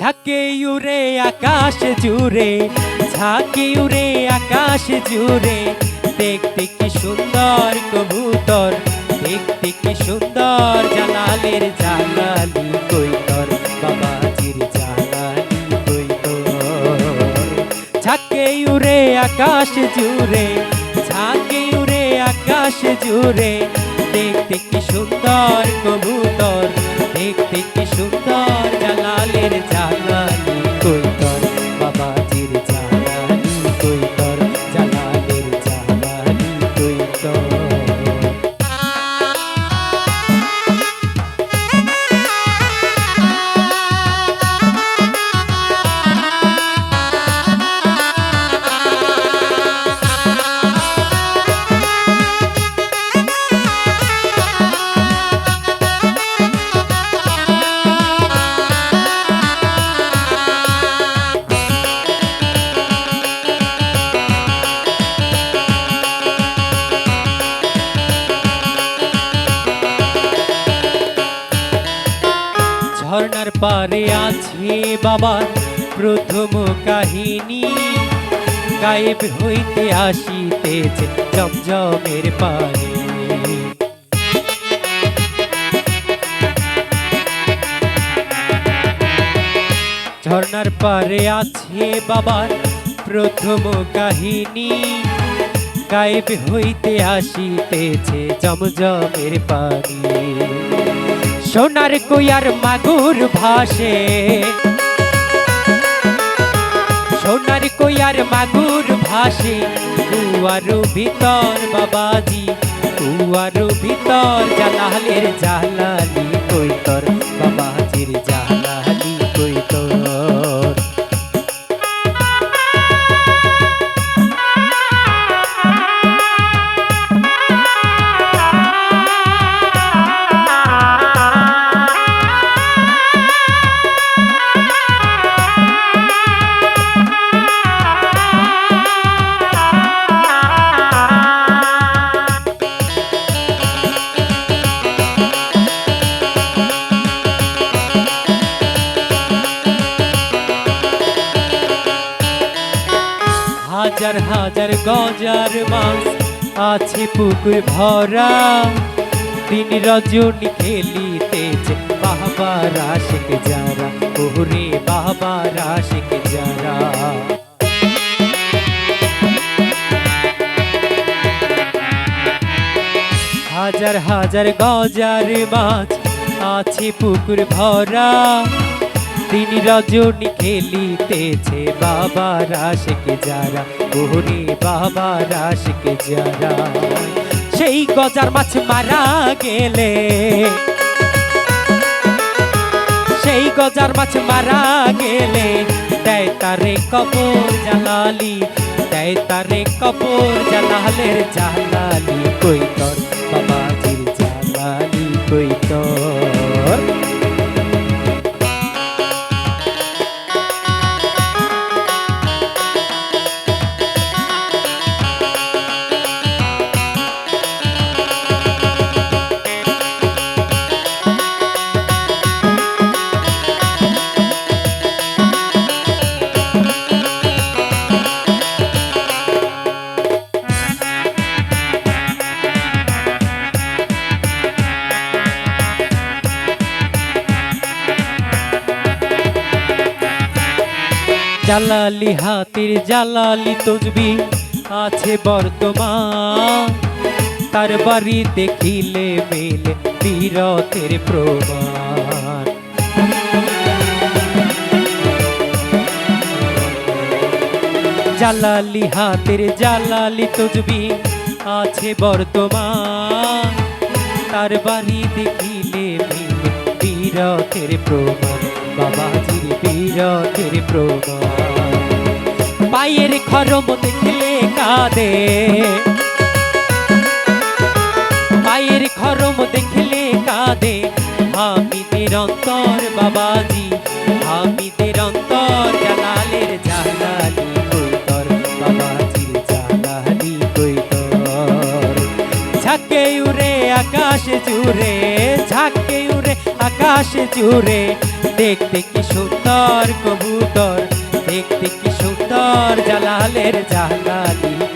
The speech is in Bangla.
ঝাঁকে উড়ে আকাশ জুড়ে, ঝাঁকে উড়ে আকাশ জুড়ে। দেখতে কি সুন্দর কবুতর, দেখতে কি সুন্দর জালালের জালালি কইতর বাবাজির জালালি কইতর ঝাঁকে উড়ে আকাশ জুড়ে, ঝাঁকে উড়ে আকাশ জুড়ে, দেখতে কি সুন্দর কবুতর দেখতে কি সুন্দর জালালের জালালি পারে আছে বাবার প্রথম কাহিনী। গায়েব হইতে আসিতেছে জমজমের পানি। ঝর্ণার পারে আছে বাবার প্রথম কাহিনী। গায়েব হইতে আসিতেছে জমজমের পানি। সোনার কুয়ার মাগুর ভাসে। সোনার কুয়ার মাগুর ভাসে। কুয়ারু ভিতর বাবাজি কুয়ারু ভিতর জালালের জালালি কইতর বাবাজির জালালি হাজার হাজার গজার মাছ আছে পুকুর ভরা। দিন রজনী খেলিতেছে বাবা রাশিক যারা। ওরে বাবা রাশিক যারা। হাজার হাজার গজার মাছ আছে পুকুর ভরা। দিন রজনী খেলিতেছে বাবা রাশিকে যারা ওরে বাবা রাশিকে যারা। সেই গজার মাছ মারা গেলে, সেই গজার মাছ মারা গেলে, দেয় তারে কবর জালালি, দেয় তারে কবর জালালের জালালি, কই তোর জালালি হাতির জালালি তসবি আছে বর্তমান। তার বাড়ি দেখিলে মেলে বীরতের প্রমাণ। জালালি হাতের জালালি তসবি আছে বর্তমান। তার বাড়ি দেখিলে মিলে বীরতের প্রমাণ। বাবাজির বীরতের প্রমাণ। পায়ের খরম দেখলে কাঁদে। পায়ের খরম দেখলে কাঁদে। হামিদের অন্তর বাবাজি, হামিদের অন্তর জালালের জালালি কইতর বাবাজির জালালি কইতর ঝাঁকে উড়ে আকাশ জুড়ে, ঝাঁকে উড়ে আকাশ জুড়ে, দেখতে কি সুন্দর কবুতর। দেখতে কি সুন্দর জালালের জালালি